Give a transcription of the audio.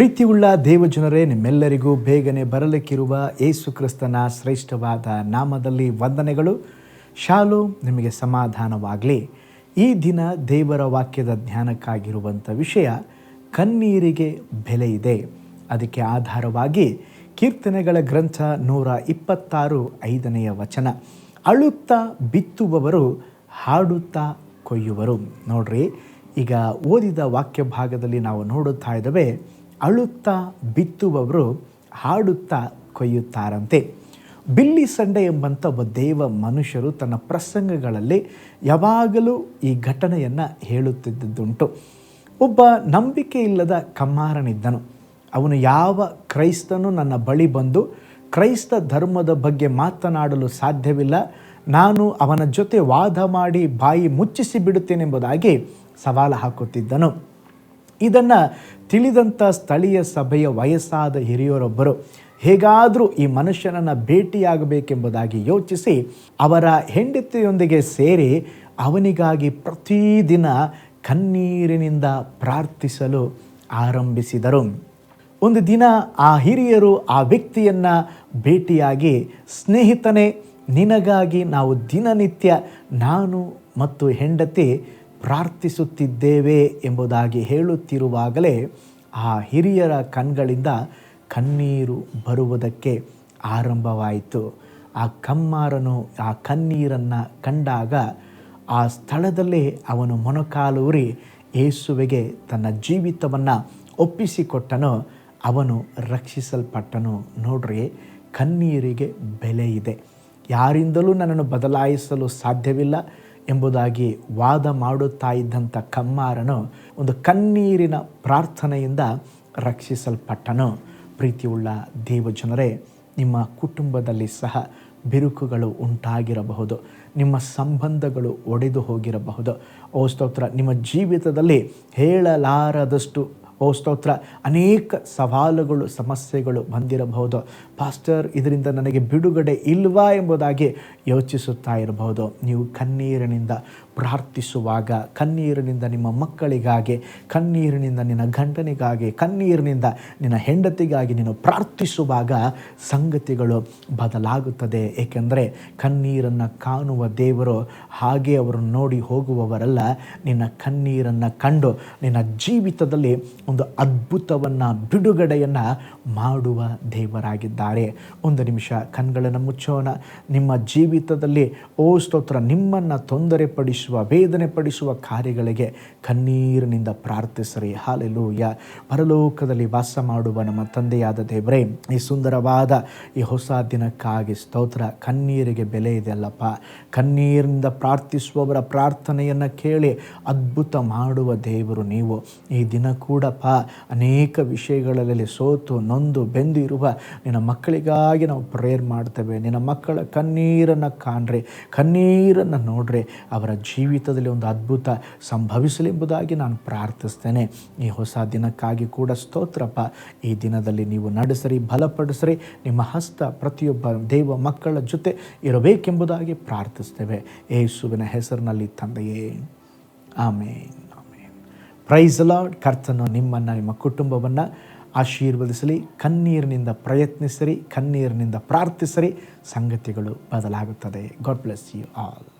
ಪ್ರೀತಿಯುಳ್ಳ ದೇವಜನರೇ, ನಿಮ್ಮೆಲ್ಲರಿಗೂ ಬೇಗನೆ ಬರಲಿಕ್ಕಿರುವ ಏಸು ಕ್ರಿಸ್ತನ ಶ್ರೇಷ್ಠವಾದ ನಾಮದಲ್ಲಿ ವಂದನೆಗಳು. ಶಾಲು, ನಿಮಗೆ ಸಮಾಧಾನವಾಗಲಿ. ಈ ದಿನ ದೇವರ ವಾಕ್ಯದ ಧ್ಯಾನಕ್ಕಾಗಿರುವಂಥ ವಿಷಯ ಕಣ್ಣೀರಿಗೆ ಬೆಲೆ ಇದೆ. ಅದಕ್ಕೆ ಆಧಾರವಾಗಿ ಕೀರ್ತನೆಗಳ ಗ್ರಂಥ ನೂರ ಇಪ್ಪತ್ತಾರು ಐದನೆಯ ವಚನ. ಅಳುತ್ತಾ ಬಿತ್ತುವವರು ಹಾಡುತ್ತಾ ಕೊಯ್ಯುವರು. ನೋಡ್ರಿ, ಈಗ ಓದಿದ ವಾಕ್ಯ ಭಾಗದಲ್ಲಿ ನಾವು ನೋಡುತ್ತಾ ಇದ್ದೇವೆ ಅಳುತ್ತಾ ಬಿತ್ತುವವರು ಹಾಡುತ್ತಾ ಕೊಯ್ಯುತ್ತಾರಂತೆ. ಬಿಲ್ಲಿ ಸಂಡೆ ಎಂಬಂಥ ಒಬ್ಬ ದೇವ ಮನುಷ್ಯರು ತನ್ನ ಪ್ರಸಂಗಗಳಲ್ಲಿ ಯಾವಾಗಲೂ ಈ ಘಟನೆಯನ್ನು ಹೇಳುತ್ತಿದ್ದುದುಂಟು. ಒಬ್ಬ ನಂಬಿಕೆ ಇಲ್ಲದ ಕಮ್ಮಾರನಿದ್ದನು. ಅವನು ಯಾವ ಕ್ರೈಸ್ತನು ನನ್ನ ಬಳಿ ಬಂದು ಕ್ರೈಸ್ತ ಧರ್ಮದ ಬಗ್ಗೆ ಮಾತನಾಡಲು ಸಾಧ್ಯವಿಲ್ಲ. ನಾನು ಅವನ ಜೊತೆ ವಾದ ಮಾಡಿ ಬಾಯಿ ಮುಚ್ಚಿಸಿ ಬಿಡುತ್ತೇನೆಂಬುದಾಗಿ ಸವಾಲು ಹಾಕುತ್ತಿದ್ದನು. ಇದನ್ನು ತಿಳಿದಂಥ ಸ್ಥಳೀಯ ಸಭೆಯ ವಯಸ್ಸಾದ ಹಿರಿಯರೊಬ್ಬರು ಹೇಗಾದರೂ ಈ ಮನುಷ್ಯನನ್ನು ಭೇಟಿಯಾಗಬೇಕೆಂಬುದಾಗಿ ಯೋಚಿಸಿ ಅವರ ಹೆಂಡತಿಯೊಂದಿಗೆ ಸೇರಿ ಅವನಿಗಾಗಿ ಪ್ರತಿದಿನ ಕಣ್ಣೀರಿನಿಂದ ಪ್ರಾರ್ಥಿಸಲು ಆರಂಭಿಸಿದರು. ಒಂದು ದಿನ ಆ ಹಿರಿಯರು ಆ ವ್ಯಕ್ತಿಯನ್ನು ಭೇಟಿಯಾಗಿ, ಸ್ನೇಹಿತನೇ, ನಿನಗಾಗಿ ನಾವು ದಿನನಿತ್ಯ ನಾನು ಮತ್ತು ಹೆಂಡತಿ ಪ್ರಾರ್ಥಿಸುತ್ತಿದ್ದೇವೆ ಎಂಬುದಾಗಿ ಹೇಳುತ್ತಿರುವಾಗಲೇ ಆ ಹಿರಿಯರ ಕಣ್ಗಳಿಂದ ಕಣ್ಣೀರು ಬರುವುದಕ್ಕೆ ಆರಂಭವಾಯಿತು. ಆ ಕಮ್ಮಾರನು ಆ ಕಣ್ಣೀರನ್ನು ಕಂಡಾಗ ಆ ಸ್ಥಳದಲ್ಲೇ ಅವನು ಮೊಣಕಾಲೂರಿ ಯೇಸುವಿಗೆ ತನ್ನ ಜೀವಿತವನ್ನು ಒಪ್ಪಿಸಿಕೊಟ್ಟನು. ಅವನು ರಕ್ಷಿಸಲ್ಪಟ್ಟನು. ನೋಡ್ರಿ, ಕಣ್ಣೀರಿಗೆ ಬೆಲೆ ಇದೆ. ಯಾರಿಂದಲೂ ನನ್ನನ್ನು ಬದಲಾಯಿಸಲು ಸಾಧ್ಯವಿಲ್ಲ. ಎಂಬುದಾಗಿ ವಾದ ಮಾಡುತ್ತಾ ಇದ್ದಂಥ ಕಮ್ಮಾರನು ಒಂದು ಕಣ್ಣೀರಿನ ಪ್ರಾರ್ಥನೆಯಿಂದ ರಕ್ಷಿಸಲ್ಪಟ್ಟನು. ಪ್ರೀತಿಯುಳ್ಳ ದೇವಜನರೇ, ನಿಮ್ಮ ಕುಟುಂಬದಲ್ಲಿ ಸಹ ಬಿರುಕುಗಳು ಉಂಟಾಗಿರಬಹುದು. ನಿಮ್ಮ ಸಂಬಂಧಗಳು ಒಡೆದು ಹೋಗಿರಬಹುದು. ಓ ಸ್ತೋತ್ರ, ನಿಮ್ಮ ಜೀವಿತದಲ್ಲಿ ಹೇಳಲಾರದಷ್ಟು ಓ ಅನೇಕ ಸವಾಲುಗಳು, ಸಮಸ್ಯೆಗಳು ಬಂದಿರಬಹುದು. ಪಾಸ್ಟರ್, ಇದರಿಂದ ನನಗೆ ಬಿಡುಗಡೆ ಇಲ್ವಾ ಎಂಬುದಾಗಿ ಯೋಚಿಸುತ್ತಾ ಇರಬಹುದು. ನೀವು ಕಣ್ಣೀರಿನಿಂದ ಪ್ರಾರ್ಥಿಸುವಾಗ ಕಣ್ಣೀರಿನಿಂದ ನಿಮ್ಮ ಮಕ್ಕಳಿಗಾಗಿ, ಕಣ್ಣೀರಿನಿಂದ ನಿನ್ನ ಗಂಡನಿಗಾಗಿ, ಕಣ್ಣೀರಿನಿಂದ ನಿನ್ನ ಹೆಂಡತಿಗಾಗಿ ನೀನು ಪ್ರಾರ್ಥಿಸುವಾಗ ಸಂಗತಿಗಳು ಬದಲಾಗುತ್ತದೆ. ಏಕೆಂದರೆ ಕಣ್ಣೀರನ್ನು ಕಾಣುವ ದೇವರು ಹಾಗೆ ಅವರು ನೋಡಿ ಹೋಗುವವರೆಲ್ಲ. ನಿನ್ನ ಕಣ್ಣೀರನ್ನು ಕಂಡು ನಿನ್ನ ಜೀವಿತದಲ್ಲಿ ಒಂದು ಅದ್ಭುತವನ್ನು, ಬಿಡುಗಡೆಯನ್ನು ಮಾಡುವ ದೇವರಾಗಿದ್ದಾರೆ. ಒಂದು ನಿಮಿಷ ಕಣ್ಗಳನ್ನು ಮುಚ್ಚೋಣ. ನಿಮ್ಮ ಜೀವಿತದಲ್ಲಿ, ಓ ಸ್ತೋತ್ರ, ನಿಮ್ಮನ್ನು ತೊಂದರೆ ಪಡಿಸುವ ವೇದನೆ ಪಡಿಸುವ ಕಾರ್ಯಗಳಿಗೆ ಕಣ್ಣೀರಿನಿಂದ ಪ್ರಾರ್ಥಿಸರಿ. ಹಾಲೆಲೂಯ. ಪರಲೋಕದಲ್ಲಿ ವಾಸ ಮಾಡುವ ನಮ್ಮ ತಂದೆಯಾದ ದೇವರೇ, ಈ ಸುಂದರವಾದ ಈ ಹೊಸ ದಿನಕ್ಕಾಗಿ ಸ್ತೋತ್ರ. ಕಣ್ಣೀರಿಗೆ ಬೆಲೆ ಇದೆ ಅಲ್ಲಪ್ಪ ಕಣ್ಣೀರಿನಿಂದ ಪ್ರಾರ್ಥಿಸುವವರ ಪ್ರಾರ್ಥನೆಯನ್ನು ಕೇಳಿ ಅದ್ಭುತ ಮಾಡುವ ದೇವರು ನೀವು. ಈ ದಿನ ಕೂಡಪ್ಪ ಅನೇಕ ವಿಷಯಗಳಲ್ಲಿ ಸೋತು, ನೊಂದು, ಬೆಂದು ಇರುವ ನಿನ್ನ ಮಕ್ಕಳಿಗಾಗಿ ನಾವು ಪ್ರೇಯರ್ ಮಾಡ್ತೇವೆ. ನಿನ್ನ ಮಕ್ಕಳ ಕಣ್ಣೀರನ್ನು ಕಾಣ್ರಿ. ಕಣ್ಣೀರನ್ನು ನೋಡ್ರಿ. ಅವರ ಜೀವಿತದಲ್ಲಿ ಒಂದು ಅದ್ಭುತ ಸಂಭವಿಸಲಿ ಎಂಬುದಾಗಿ ನಾನು ಪ್ರಾರ್ಥಿಸ್ತೇನೆ. ಈ ಹೊಸ ದಿನಕ್ಕಾಗಿ ಕೂಡ ಸ್ತೋತ್ರಪ್ಪ. ಈ ದಿನದಲ್ಲಿ ನೀವು ನಡೆಸರಿ, ಬಲಪಡಿಸ್ರಿ. ನಿಮ್ಮ ಹಸ್ತ ಪ್ರತಿಯೊಬ್ಬ ದೇವ ಮಕ್ಕಳ ಜೊತೆ ಇರಬೇಕೆಂಬುದಾಗಿ ಪ್ರಾರ್ಥಿಸ್ತೇವೆ. ಯೇಸುವಿನ ಹೆಸರಿನಲ್ಲಿ ತಂದೆಯೇ. ಆಮೇನ್ ಆಮೇನ್. ಪ್ರೈಸ್ ಲಾರ್ಡ್ ಕರ್ತನು ನಿಮ್ಮನ್ನು, ನಿಮ್ಮ ಕುಟುಂಬವನ್ನು ಆಶೀರ್ವದಿಸಲಿ, ಕಣ್ಣೀರಿನಿಂದ ಪ್ರಯತ್ನಿಸಿರಿ, ಕಣ್ಣೀರಿನಿಂದ ಪ್ರಾರ್ಥಿಸಿರಿ. ಸಂಗತಿಗಳು ಬದಲಾಗುತ್ತದೆ. God bless you all